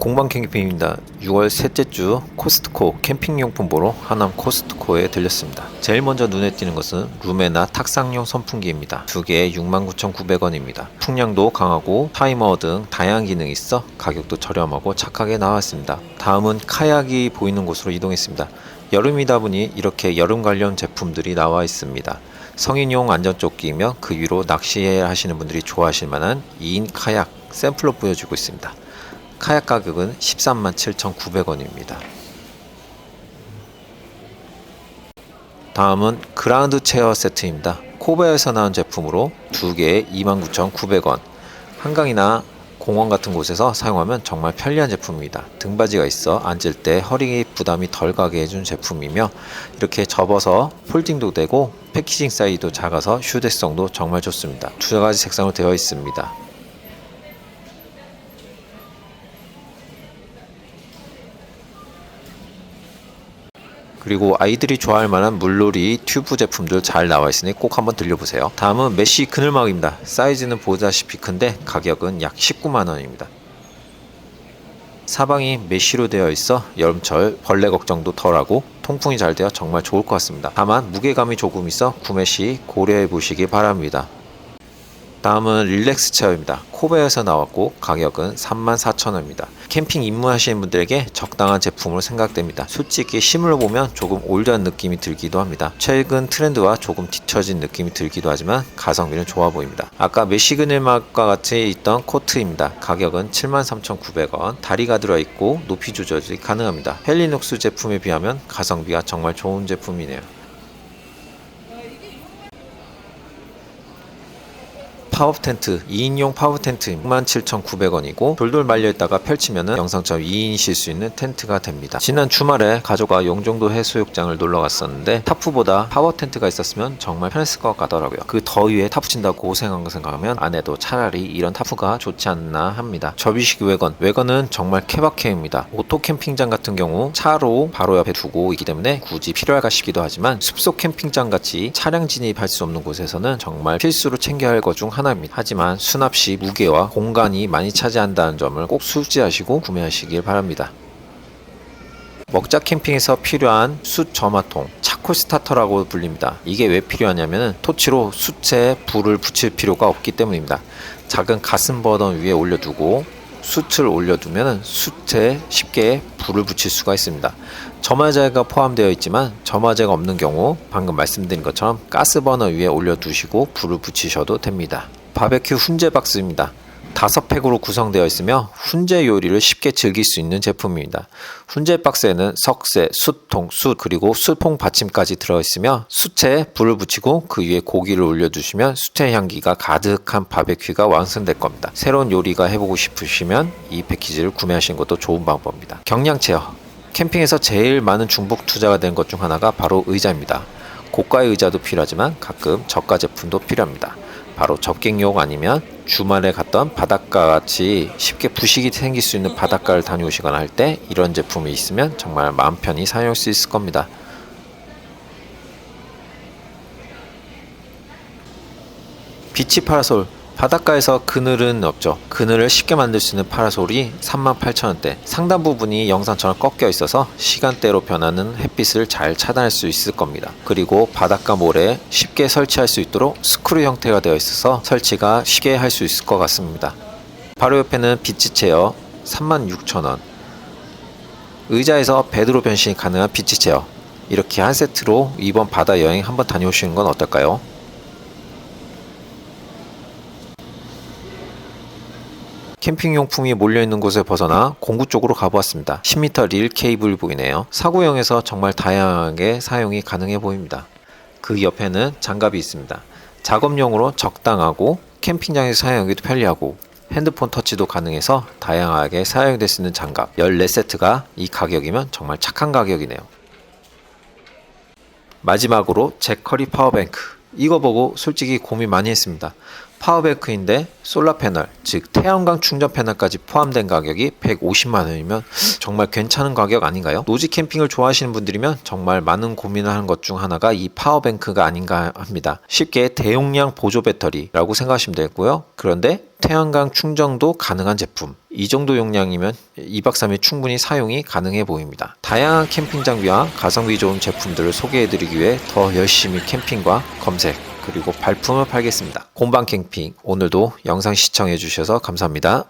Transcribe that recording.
공방 캠핑입니다. 6월 셋째 주 코스트코 캠핑용품 보러 하남 코스트코에 들렸습니다. 제일 먼저 눈에 띄는 것은 루메나 탁상용 선풍기입니다. 두 개에 69,900원입니다. 풍량도 강하고 타이머 등 다양한 기능이 있어 가격도 저렴하고 착하게 나왔습니다. 다음은 카약이 보이는 곳으로 이동했습니다. 여름이다 보니 이렇게 여름 관련 제품들이 나와 있습니다. 성인용 안전조끼이며 그 위로 낚시 하시는 분들이 좋아하실 만한 2인 카약 샘플로 보여주고 있습니다. 카약 가격은 13만 7,900원입니다. 다음은 그라운드 체어 세트입니다. 코베에서 나온 제품으로 두 개에 29,900원. 한강이나 공원 같은 곳에서 사용하면 정말 편리한 제품입니다. 등받이가 있어 앉을 때 허리 부담이 덜 가게 해준 제품이며 이렇게 접어서 폴딩도 되고 패키징 사이즈도 작아서 휴대성도 정말 좋습니다. 두 가지 색상으로 되어 있습니다. 그리고 아이들이 좋아할 만한 물놀이 튜브 제품들 잘 나와 있으니 꼭 한번 들려보세요. 다음은 메쉬 그늘막입니다. 사이즈는 보다시피 큰데 가격은 약 19만 원입니다. 사방이 메쉬로 되어 있어 여름철 벌레 걱정도 덜하고 통풍이 잘 되어 정말 좋을 것 같습니다. 다만 무게감이 조금 있어 구매 시 고려해 보시기 바랍니다. 다음은 릴렉스 체어입니다. 코베에서 나왔고 가격은 34,000원입니다. 캠핑 입문하시는 분들에게 적당한 제품으로 생각됩니다. 솔직히 심을 보면 조금 올드한 느낌이 들기도 합니다. 최근 트렌드와 조금 뒤처진 느낌이 들기도 하지만 가성비는 좋아 보입니다. 아까 메시그늘막과 같이 있던 코트입니다. 가격은 73,900원. 다리가 들어있고 높이 조절이 가능합니다. 헬리녹스 제품에 비하면 가성비가 정말 좋은 제품이네요. 파업 텐트 2인용 파업 텐트 67,900원이고 돌돌 말려있다가 펼치면은 영상처럼 2인 쉴수 있는 텐트가 됩니다. 지난 주말에 가족과 용종도 해수욕장을 놀러 갔었는데 타프보다 파워 텐트가 있었으면 정말 편했을 것 같더라고요. 그 더위에 타프 친다고 고생한 거 생각하면 아내도 차라리 이런 타프가 좋지 않나 합니다. 접이식 외건 외건은 정말 케바케입니다. 오토 캠핑장 같은 경우 차로 바로 옆에 두고 있기 때문에 굳이 필요할까 싶기도 하지만 숲속 캠핑장 같이 차량 진입할 수 없는 곳에서는 정말 필수로 챙겨야 할 것 중 하나 입니다. 하지만 수납 시 무게와 공간이 많이 차지한다는 점을 꼭 숙지하시고 구매하시길 바랍니다. 먹자 캠핑에서 필요한 숯 점화통 차콜 스타터라고 불립니다. 이게 왜 필요하냐면 토치로 숯에 불을 붙일 필요가 없기 때문입니다. 작은 가슴 버던 위에 올려두고 숯을 올려두면 숯에 쉽게 불을 붙일 수가 있습니다. 점화제가 포함되어 있지만 점화제가 없는 경우 방금 말씀드린 것처럼 가스 버너 위에 올려두시고 불을 붙이셔도 됩니다. 바베큐 훈제 박스입니다. 다섯 팩으로 구성되어 있으며 훈제 요리를 쉽게 즐길 수 있는 제품입니다. 훈제 박스에는 석쇠, 숯통, 숯 그리고 숯퐁 받침까지 들어 있으며 숯에 불을 붙이고 그 위에 고기를 올려두시면 숯의 향기가 가득한 바베큐가 완성될 겁니다. 새로운 요리가 해보고 싶으시면 이 패키지를 구매하시는 것도 좋은 방법입니다. 경량 체어 캠핑에서 제일 많은 중복 투자가 된 것 중 하나가 바로 의자입니다. 고가의 의자도 필요하지만 가끔 저가 제품도 필요합니다. 바로 접객용 아니면 주말에 갔던 바닷가 같이 쉽게 부식이 생길 수 있는 바닷가를 다녀오시거나 할 때 이런 제품이 있으면 정말 마음 편히 사용할 수 있을 겁니다. 비치 파라솔 바닷가에서 그늘은 없죠. 그늘을 쉽게 만들 수 있는 파라솔이 38,000원대. 상단 부분이 영상처럼 꺾여 있어서 시간대로 변하는 햇빛을 잘 차단할 수 있을 겁니다. 그리고 바닷가 모래에 쉽게 설치할 수 있도록 스크류 형태가 되어 있어서 설치가 쉽게 할 수 있을 것 같습니다. 바로 옆에는 비치 체어 36,000원. 의자에서 베드로 변신이 가능한 비치 체어. 이렇게 한 세트로 이번 바다 여행 한번 다녀오시는 건 어떨까요? 캠핑용품이 몰려있는 곳에 벗어나 공구 쪽으로 가보았습니다. 10m 릴 케이블 보이네요. 사구형에서 정말 다양하게 사용이 가능해 보입니다. 그 옆에는 장갑이 있습니다. 작업용으로 적당하고 캠핑장에서 사용하기도 편리하고 핸드폰 터치도 가능해서 다양하게 사용될 수 있는 장갑 14세트가 이 가격이면 정말 착한 가격이네요. 마지막으로 제커리 파워뱅크 이거 보고 솔직히 고민 많이 했습니다. 파워뱅크인데 솔라 패널, 즉 태양광 충전 패널까지 포함된 가격이 150만 원이면 정말 괜찮은 가격 아닌가요? 노지 캠핑을 좋아하시는 분들이면 정말 많은 고민을 하는 것 중 하나가 이 파워뱅크가 아닌가 합니다. 쉽게 대용량 보조 배터리라고 생각하시면 되고요. 그런데 태양광 충전도 가능한 제품. 이 정도 용량이면 2박 3일 충분히 사용이 가능해 보입니다. 다양한 캠핑 장비와 가성비 좋은 제품들을 소개해드리기 위해 더 열심히 캠핑과 검색 그리고 발품을 팔겠습니다. 공방 캠핑 오늘도 영상 시청해 주셔서 감사합니다.